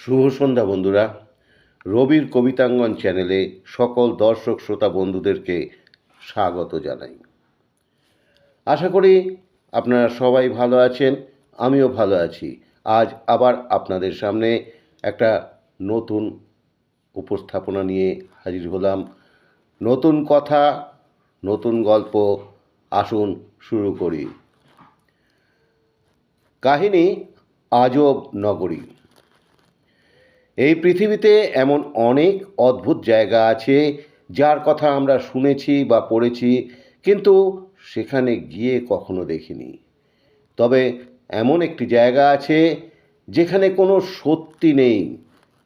শুভ সন্ধ্যা বন্ধুরা। রবির কবিতাঙ্গন চ্যানেলে সকল দর্শক, শ্রোতা বন্ধুদেরকে স্বাগত জানাই। আশা করি আপনারা সবাই ভালো আছেন, আমিও ভালো আছি। আজ আবার আপনাদের সামনে একটা নতুন উপস্থাপনা নিয়ে হাজির হলাম। নতুন কথা, নতুন গল্প, আসুন শুরু করি। কাহিনী আজব নগরী। এই পৃথিবীতে এমন অনেক অদ্ভুত জায়গা আছে যার কথা আমরা শুনেছি বা পড়েছি, কিন্তু সেখানে গিয়ে কখনো দেখিনি। তবে এমন একটি জায়গা আছে যেখানে কোনো সত্যি নেই,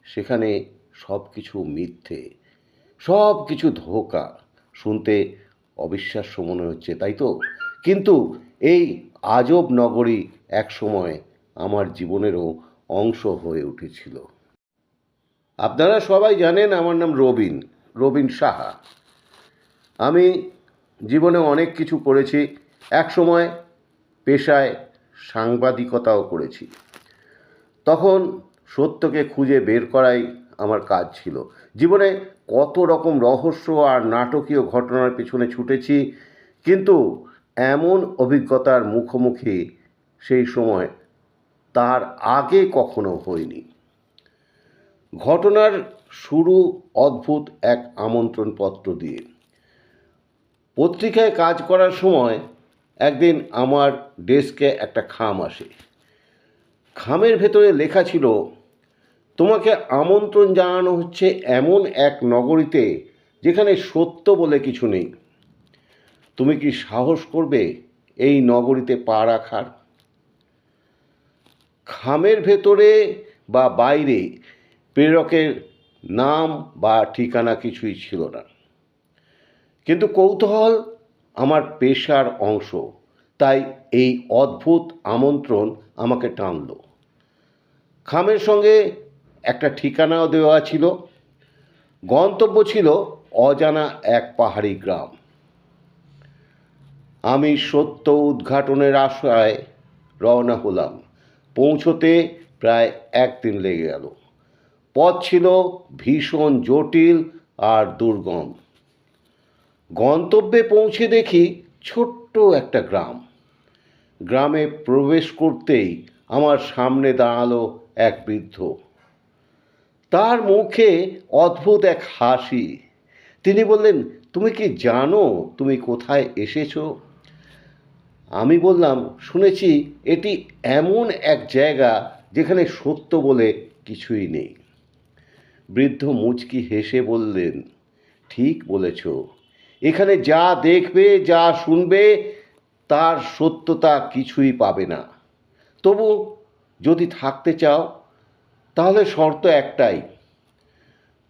সেখানে সব কিছু মিথ্যে সব কিছু ধোকা। শুনতে অবিশ্বাস্য মনে হচ্ছে, তাই তো? কিন্তু এই আজব নগরী একসময় আমার জীবনেরও অংশ হয়ে উঠেছিল। আপনারা সবাই জানেন আমার নাম রবিন রবিন সাহা। আমি জীবনে অনেক কিছু করেছি, এক সময় পেশায় সাংবাদিকতাও করেছি। তখন সত্যকে খুঁজে বের করাই আমার কাজ ছিল। জীবনে কত রকম রহস্য আর নাটকীয় ঘটনার পেছনে ছুটেছি, কিন্তু এমন অভিজ্ঞতার মুখোমুখি সেই সময় তার আগে কখনো হয়নি। ঘটনার শুরু অদ্ভুত এক আমন্ত্রণপত্র দিয়ে। পত্রিকায় কাজ করার সময় একদিন আমার ডেস্কে একটা খাম আসে। খামের ভেতরে লেখা ছিল, তোমাকে আমন্ত্রণ জানানো হচ্ছে এমন এক নগরীতে যেখানে সত্য বলে কিছু নেই। তুমি কি সাহস করবে এই নগরীতে পা রাখার? খামের ভেতরে বা বাইরে প্রেরকের নাম বা ঠিকানা কিছুই ছিল না। কিন্তু কৌতূহল আমার পেশার অংশ, তাই এই অদ্ভুত আমন্ত্রণ আমাকে টানল। খামের সঙ্গে একটা ঠিকানাও দেওয়া ছিল। গন্তব্য ছিল অজানা এক পাহাড়ি গ্রাম। আমি সত্য উদ্ঘাটনের আশায় রওনা হলাম। পৌঁছতে প্রায় একদিন লেগে গেল। পথ ছিল ভীষণ জটিল আর দুর্গম। গন্তব্যে পৌঁছে দেখি ছোট্ট একটা গ্রাম। গ্রামে প্রবেশ করতেই আমার সামনে দাঁড়াল এক বৃদ্ধ। তার মুখে অদ্ভুত এক হাসি। তিনি বললেন, তুমি কি জানো তুমি কোথায় এসেছ? আমি বললাম, শুনেছি এটি এমন এক জায়গা যেখানে সত্য বলে কিছুই নেই। বৃদ্ধ মুচকি হেসে বললেন, ঠিক বলেছ। এখানে যা দেখবে, যা শুনবে, তার সত্যতা কিছুই পাবে না। তবু যদি থাকতে চাও, তাহলে শর্ত একটাই।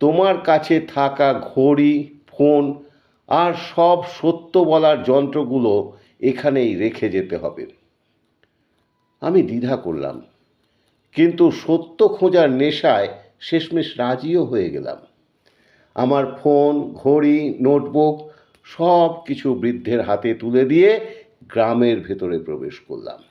তোমার কাছে থাকা ঘড়ি, ফোন আর সব সত্য বলার যন্ত্রগুলো এখানেই রেখে যেতে হবে। আমি দ্বিধা করলাম। কিন্তু সত্য খোঁজার নেশায় শেষমেশ রাজিও হয়ে গেলাম। আমার ফোন, ঘড়ি, নোটবুক সব কিছু বৃদ্ধের হাতে তুলে দিয়ে গ্রামের ভেতরে প্রবেশ করলাম।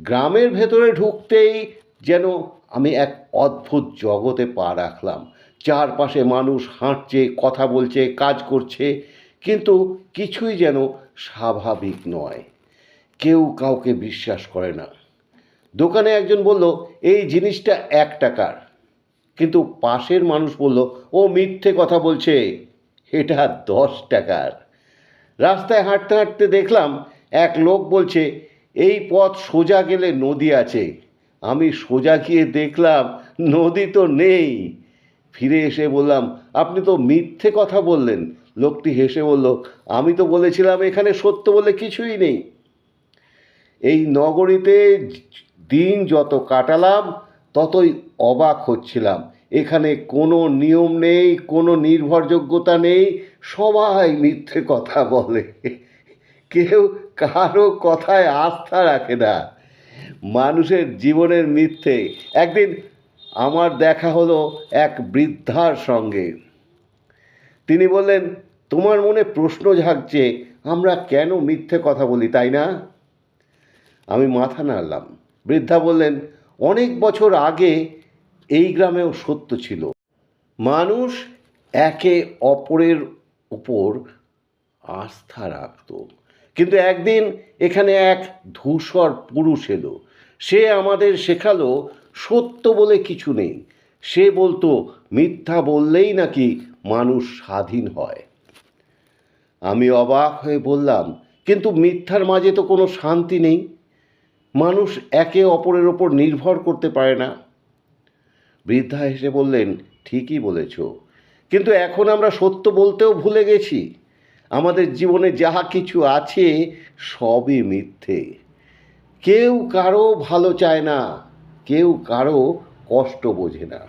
গ্রামের ভেতরে ঢুকতেই যেন আমি এক অদ্ভুত জগতে পা রাখলাম। চারপাশে মানুষ হাঁটছে, কথা বলছে, কাজ করছে, কিন্তু কিছুই যেন স্বাভাবিক নয়। কেউ কাউকে বিশ্বাস করে না। দোকানে একজন বলল, এই জিনিসটা এক টাকার। কিন্তু পাশের মানুষ বলল, ও মিথ্যে কথা বলছে। এটা দশ টাকার। রাস্তায় হাঁটতে হাঁটতে দেখলাম, এক লোক বলছে, এই পথ সোজা গেলে নদী আছে। আমি সোজা গিয়ে দেখলাম, নদী তো নেই। ফিরে এসে বললাম, আপনি তো মিথ্যে কথা বললেন। লোকটি হেসে বলল, আমি তো বলেছিলাম এখানে সত্য বলে কিছুই নেই। এই নগরীতে দিন যত কাটালাম, ততই অবাক হচ্ছিলাম। এখানে কোনো নিয়ম নেই, কোনো নির্ভরযোগ্যতা নেই, সবাই মিথ্যে কথা বলে। কেউ কারও কথায় আস্থা রাখে না। মানুষের জীবনের মিথ্যে। একদিন আমার দেখা হলো এক বৃদ্ধার সঙ্গে। তিনি বললেন, তোমার মনে প্রশ্ন ঝাঁকছে আমরা কেন মিথ্যে কথা বলি, তাই না? আমি মাথা নাড়লাম। বৃদ্ধা বললেন, অনেক বছর আগে এই গ্রামেও সত্য ছিল। মানুষ একে অপরের উপর আস্থা রাখত। কিন্তু একদিন এখানে এক ধূসর পুরুষ এলো। সে আমাদের শেখালো, সত্য বলে কিছু নেই। সে বলতো, মিথ্যা বললেই নাকি মানুষ স্বাধীন হয়। আমি অবাক হয়ে বললাম, কিন্তু মিথ্যার মাঝে তো কোনো শান্তি নেই। মানুষ একে অপরের ওপর নির্ভর করতে পারে না। বৃদ্ধা হেসে বললেন, ঠিকই বলেছ। কিন্তু এখন আমরা সত্য বলতেও ভুলে গেছি। আমাদের জীবনে যাহা কিছু আছে, সবই মিথ্যে। কেউ কারও ভালো চায় না, কেউ কারও কষ্ট বোঝে না।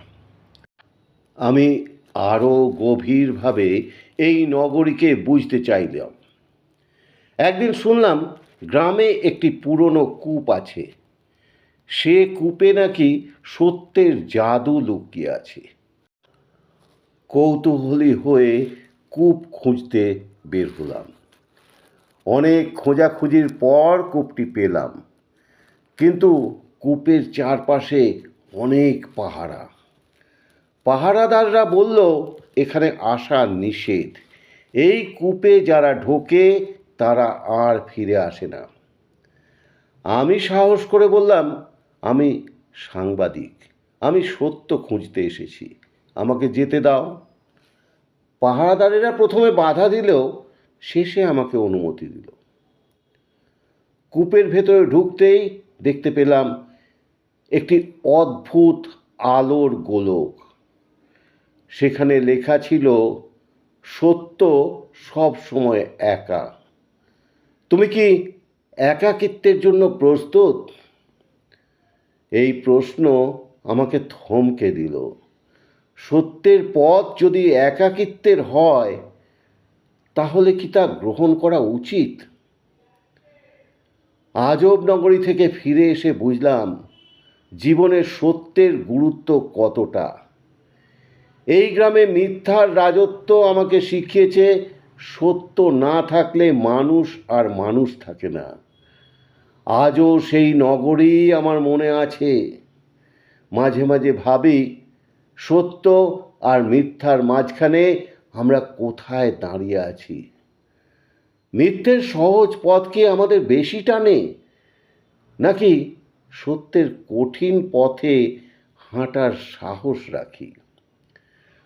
আমি আরও গভীরভাবে এই নগরীকে বুঝতে চাইলাম। একদিন শুনলাম, গ্রামে একটি পুরনো কূপ আছে। সে কূপে নাকি সত্যের জাদু লুকিয়ে আছে। কৌতূহলী হয়ে কূপ খুঁজতে বের হলাম। অনেক খোঁজাখুঁজির পর কূপটি পেলাম। কিন্তু কূপের চারপাশে অনেক পাহারা। পাহারাদাররা বলল, এখানে আসা নিষেধ। এই কূপে যারা ঢোকে, তারা আর ফিরে আসে না। আমি সাহস করে বললাম আমি সাংবাদিক, আমি সত্য খুঁজতে এসেছি। আমাকে যেতে দাও। পাহারাদারেরা প্রথমে বাধা দিলেও শেষে আমাকে অনুমতি দিল। কূপের ভেতরে ঢুকতেই দেখতে পেলাম একটি অদ্ভুত আলোর গোলক। সেখানে লেখা ছিল, সত্য সব সময় একা। তুমি কি একাকিত্বের জন্য প্রস্তুত? এই প্রশ্ন আমাকে থমকে দিল। সত্যের পথ যদি একাকিত্বের হয়, তাহলে কি তা গ্রহণ করা উচিত? আজব নগরী থেকে ফিরে এসে বুঝলাম জীবনের সত্যের গুরুত্ব কতটা। এই গ্রামে মিথ্যার রাজত্ব আমাকে শিখিয়েছে, সত্য না থাকলে মানুষ আর মানুষ থাকে না। আজও সেই নগরী আমার মনে আছে। মাঝে মাঝে ভাবি, সত্য আর মিথ্যার মাঝখানে আমরা কোথায় দাঁড়িয়ে আছি? মিথ্যের সহজ পথকে আমাদের বেশি টানে, নাকি সত্যের কঠিন পথে হাঁটার সাহস রাখি?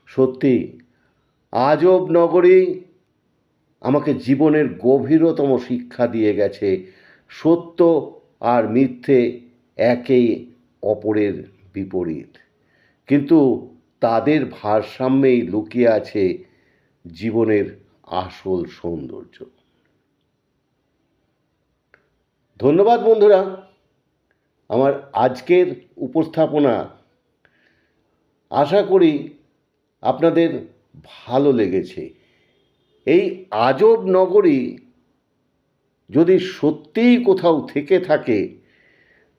সত্যি, আজব নগরী আমাকে জীবনের গভীরতম শিক্ষা দিয়ে গেছে সত্য আর মিথ্যে একেই অপরের বিপরীত। কিন্তু তাদের ভারসাম্যেই লুকিয়ে আছে জীবনের আসল সৌন্দর্য। ধন্যবাদ বন্ধুরা। আমার আজকের উপস্থাপনা। আশা করি আপনাদের ভালো লেগেছে। এই আজব নগরী যদি সত্যিই কোথাও থেকে থাকে,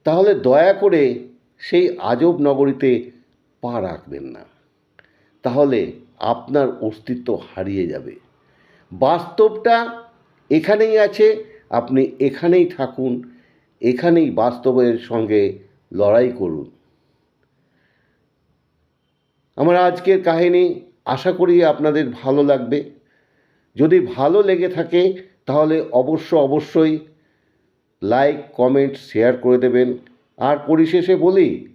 তাহলে দয়া করে সেই আজব নগরীতে পা রাখবেন না। তাহলে আপনার অস্তিত্ব হারিয়ে যাবে। বাস্তবটা এখানেই আছে, আপনি এখানেই থাকুন, এখানেই বাস্তবের সঙ্গে লড়াই করুন। আমার আজকের কাহিনী আশা করি আপনাদের ভালো লাগবে। যদি ভালো লেগে থাকে তাহলে অবশ্য অবশ্যই লাইক, কমেন্ট, শেয়ার করে দেবেন। আর পরিশেষে বলি,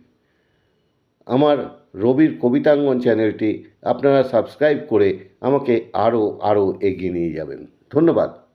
আমার রবির কবিতাঙ্গন চ্যানেলটি আপনারা সাবস্ক্রাইব করে আমাকে আরও আরও এগিয়ে নিয়ে যাবেন। ধন্যবাদ।